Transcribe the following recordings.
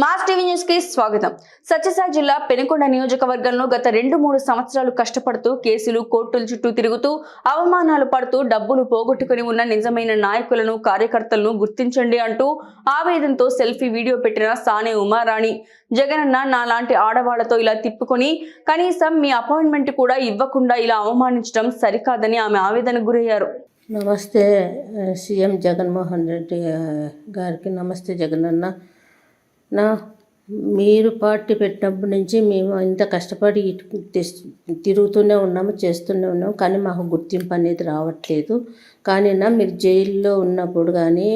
Mass TV న్యూస్కి స్వాగతం. సత్యసాయి జిల్లా పెనుకొండ నియోజకవర్గంలో గత రెండు మూడు సంవత్సరాలు కష్టపడుతూ కేసులు కోర్టుల చుట్టూ తిరుగుతూ అవమానాలు పడుతూ డబ్బులు పోగొట్టుకుని ఉన్న నిజమైన నాయకులను కార్యకర్తలను గుర్తించండి అంటూ ఆవేదనతో సెల్ఫీ వీడియో పెట్టిన సానే ఉమారాణి. జగనన్న నాలాంటి ఆడవాళ్ళతో ఇలా తిప్పుకొని కనీసం మీ అపాయింట్మెంట్ కూడా ఇవ్వకుండా ఇలా అవమానించడం సరికాదని ఆమె ఆవేదనకు గురయ్యారు. నమస్తే సీఎం జగన్మోహన్ రెడ్డి గారికి నమస్తే జగనన్న. నా మీరు పార్టీ పెట్టినప్పటి నుంచి మేము ఇంత కష్టపడి తిరుగుతూనే ఉన్నాము చేస్తూనే ఉన్నాము కానీ మాకు గుర్తింపు అనేది రావట్లేదు. కానీ నా మీరు జైల్లో ఉన్నప్పుడు కానీ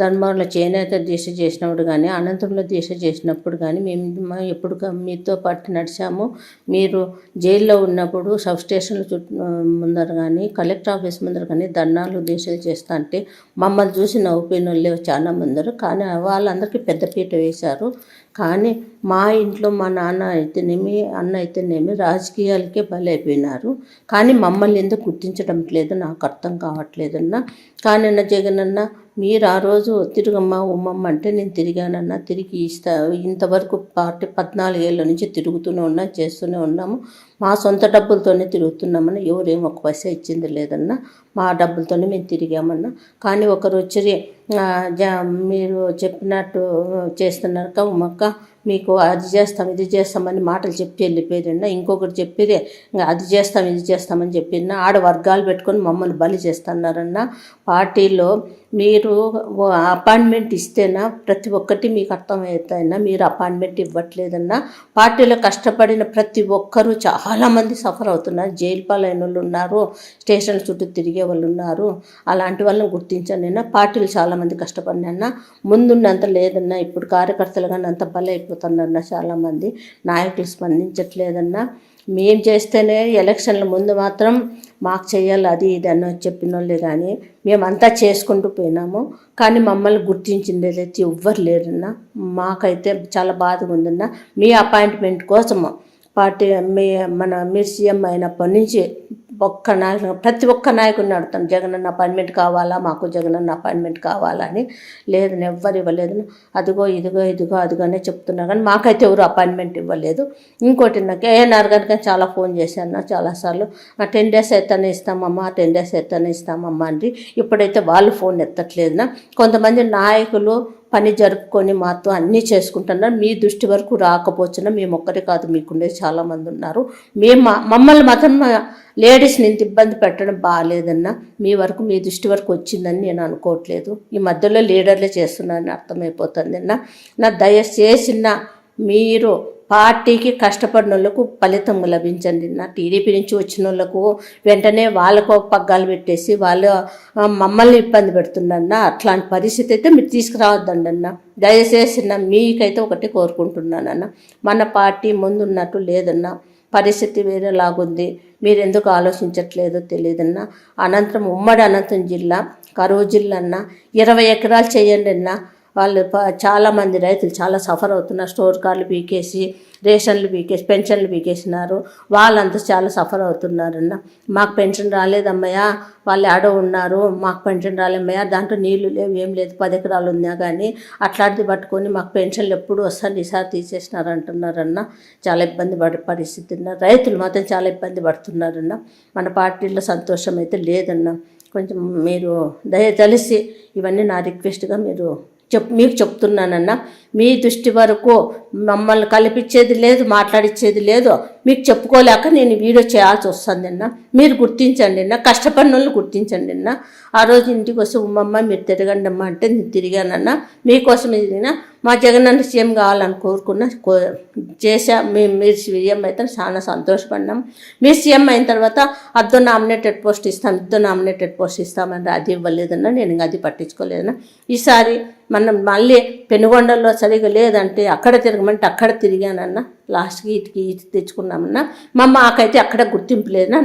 ధర్మంలో చేనేత దీక్ష చేసినప్పుడు కానీ అనంతరంలో దీక్ష చేసినప్పుడు కానీ మేము ఎప్పుడు మీతో పాటు నడిచాము. మీరు జైల్లో ఉన్నప్పుడు సబ్ స్టేషన్ల చుట్టూ ముందర కానీ కలెక్టర్ ఆఫీస్ ముందర కానీ ధర్నాలు దీక్షలు చేస్తా అంటే మమ్మల్ని చూసి నవ్వుపోయిన వాళ్ళు చాలా మందరు కానీ వాళ్ళందరికీ పెద్దపీట వేశారు. కానీ మా ఇంట్లో మా నాన్న అయితేనేమి అన్న అయితేనేమి రాజకీయాలకే బలైపోయినారు. కానీ మమ్మల్ని ఎందుకు గుర్తించడం లేదు నాకు అర్థం కావట్లేదన్న. కానీ అన్న జగన్ అన్న మీరు ఆ రోజు తిరుగమ్మ ఉమ్మమ్మ అంటే నేను తిరిగానన్నా తిరిగి ఇస్తా ఇంతవరకు పార్టీ పద్నాలుగేళ్ళ నుంచి తిరుగుతూనే ఉన్నా చేస్తూనే ఉన్నాము. మా సొంత డబ్బులతోనే తిరుగుతున్నామని ఎవరేం ఒక పైసా ఇచ్చింది లేదన్నా మా డబ్బులతోనే మేము తిరిగామన్నా. కానీ ఒకరు వచ్చి జ మీరు చెప్పినట్టు చేస్తున్నారక ఉమ్మక్క మీకు అది చేస్తాం ఇది చేస్తామని మాటలు చెప్పి వెళ్ళిపోయారన్న ఇంకొకటి చెప్పేది ఇంకా అది చేస్తాం ఇది చేస్తామని చెప్పిన? ఆడ వర్గాలు పెట్టుకొని మమ్మల్ని బలి చేస్తున్నారన్న? పార్టీలో మీరు అపాయింట్మెంట్ ఇస్తేనా? ప్రతి ఒక్కటి మీకు అర్థమవుతాయన్నా? మీరు అపాయింట్మెంట్ ఇవ్వట్లేదన్నా? పార్టీలో కష్టపడిన ప్రతి ఒక్కరూ చాలామంది సఫర్ అవుతున్నారు. జైలు పాలైన వాళ్ళు ఉన్నారు స్టేషన్ చుట్టూ తిరిగే వాళ్ళు ఉన్నారు. అలాంటి వాళ్ళని గుర్తించానైనా పార్టీలు చాలామంది కష్టపడినన్నా ముందున్నంత లేదన్నా? ఇప్పుడు కార్యకర్తలు కానీ అంత బలైపోతున్నారన్న చాలామంది నాయకులు స్పందించట్లేదన్నా. మేం చేస్తేనే ఎలక్షన్ల ముందు మాత్రం మాకు చేయాలి అది ఇది అని చెప్పిన వాళ్ళే కానీ మేమంతా చేసుకుంటూ పోయినాము. కానీ మమ్మల్ని గుర్తించింది అయితే ఎవ్వరు లేరన్నా మాకైతే చాలా బాధగా ఉందన్నా మీ అపాయింట్మెంట్ కోసము. పార్టీ మీ మన మీరు సీఎం అయినప్పటి నుంచి ఒక్క నాయకుడు ప్రతి ఒక్క నాయకుడిని అడుగుతాను జగనన్న అపాయింట్మెంట్ కావాలా? మాకు జగనన్న అపాయింట్మెంట్ కావాలా అని. లేదు ఎవ్వరు ఇవ్వలేదు. అదిగో ఇదిగో ఇదిగో అదిగోనే చెప్తున్నా కానీ మాకైతే ఎవరు అపాయింట్మెంట్ ఇవ్వలేదు. ఇంకోటి నాకు ఏఎన్ఆర్ గారికి చాలా ఫోన్ చేశాను చాలాసార్లు టెన్ డేస్ అయితేనే ఇస్తామమ్మా టెన్ డేస్ అయితేనే ఇస్తామమ్మా అండి ఇప్పుడైతే వాళ్ళు ఫోన్ ఎత్తట్లేదునా కొంతమంది నాయకులు పని జరుపుకొని మాతో అన్నీ చేసుకుంటున్నారు మీ దృష్టి వరకు రాకపోవచ్చున మేము ఒక్కరే కాదు మీకుండే చాలామంది ఉన్నారు. మేము మా- మమ్మల్ని మాత్రం లేడీస్ని ఇంత ఇబ్బంది పెట్టడం బాగాలేదన్నా మీ వరకు మీ దృష్టి వరకు వచ్చిందని నేను అనుకోవట్లేదు. ఈ మధ్యలో లీడర్లే చేస్తున్నారని అర్థమైపోతుంది అన్న నా దయచేసిన మీరు పార్టీకి కష్టపడిన వాళ్ళకు ఫలితం లభించండి నా టీడీపీ నుంచి వచ్చిన వాళ్ళకు వెంటనే వాళ్ళకు పగ్గాలు పెట్టేసి వాళ్ళు మమ్మల్ని ఇబ్బంది పెడుతున్నారన్న అట్లాంటి పరిస్థితి అయితే మీరు తీసుకురావద్దండి అన్న. దయచేసి నా మీకైతే ఒకటి కోరుకుంటున్నానన్న మన పార్టీ ముందున్నట్టు లేదన్న. పరిస్థితి వేరేలాగుంది. మీరు ఎందుకు ఆలోచించట్లేదో తెలియదన్నా అనంతరం ఉమ్మడి అనంతరం జిల్లా కరువు జిల్లా అన్న. ఇరవై ఎకరాలు చేయండి అన్నా. వాళ్ళు ప- చాలామంది రైతులు చాలా సఫర్ అవుతున్నారు. స్టోర్ కార్లు పీకేసి రేషన్లు పీకేసి పెన్షన్లు పీకేసినారు. వాళ్ళంతా చాలా సఫర్ అవుతున్నారన్న. మాకు పెన్షన్ రాలేదమ్మయ్యా వాళ్ళు ఆడో ఉన్నారు. మాకు పెన్షన్ రాలేమ్మయ్యా దాంట్లో నీళ్ళు లేవు ఏం లేదు పది ఎకరాలు ఉన్నా కానీ అట్లాంటిది పట్టుకొని మాకు పెన్షన్లు ఎప్పుడు వస్తాను ఈసారి తీసేసినారు అంటున్నారన్న. చాలా ఇబ్బంది పడే పరిస్థితి ఉన్నారు రైతులు మాత్రం చాలా ఇబ్బంది పడుతున్నారన్న. మన పార్టీలో సంతోషం అయితే లేదన్న. కొంచెం మీరు దయతలిసి ఇవన్నీ నా రిక్వెస్ట్గా మీరు చెప్ మీకు చెప్తున్నానన్నా మీ దృష్టి వరకు మమ్మల్ని కల్పించేది లేదు మాట్లాడించేది లేదు మీకు చెప్పుకోలేక నేను వీడియో చేయాల్సి వస్తుంది అన్న మీరు గుర్తించండి అన్న కష్టపడిన వాళ్ళు గుర్తించండి అన్న ఆ రోజు ఇంటికి వస్తే ఉమ్మమ్మ మీరు తిరగండి అమ్మ అంటే నేను తిరిగానన్న మీకోసం ఇది మా జగనన్న సీఎం కావాలని కోరుకున్న కో చేసా మేము మీరు సీఎం అయితే చాలా సంతోషపడినాం. మీరు సీఎం అయిన తర్వాత అద్దు నామినేటెడ్ పోస్ట్ ఇస్తాం ఇద్దరు నామినేటెడ్ పోస్ట్ ఇస్తామని అది ఇవ్వలేదన్నా నేను ఇంకా అది పట్టించుకోలేదన్నా. ఈసారి మనం మళ్ళీ పెనుగొండల్లో సరిగా లేదంటే అక్కడ తిరగమంటే అక్కడ తిరిగానన్న లాస్ట్కి ఇటుకి ఇటు తెచ్చుకున్నామన్నా మా మాకైతే అక్కడ గుర్తింపు లేదన్నా.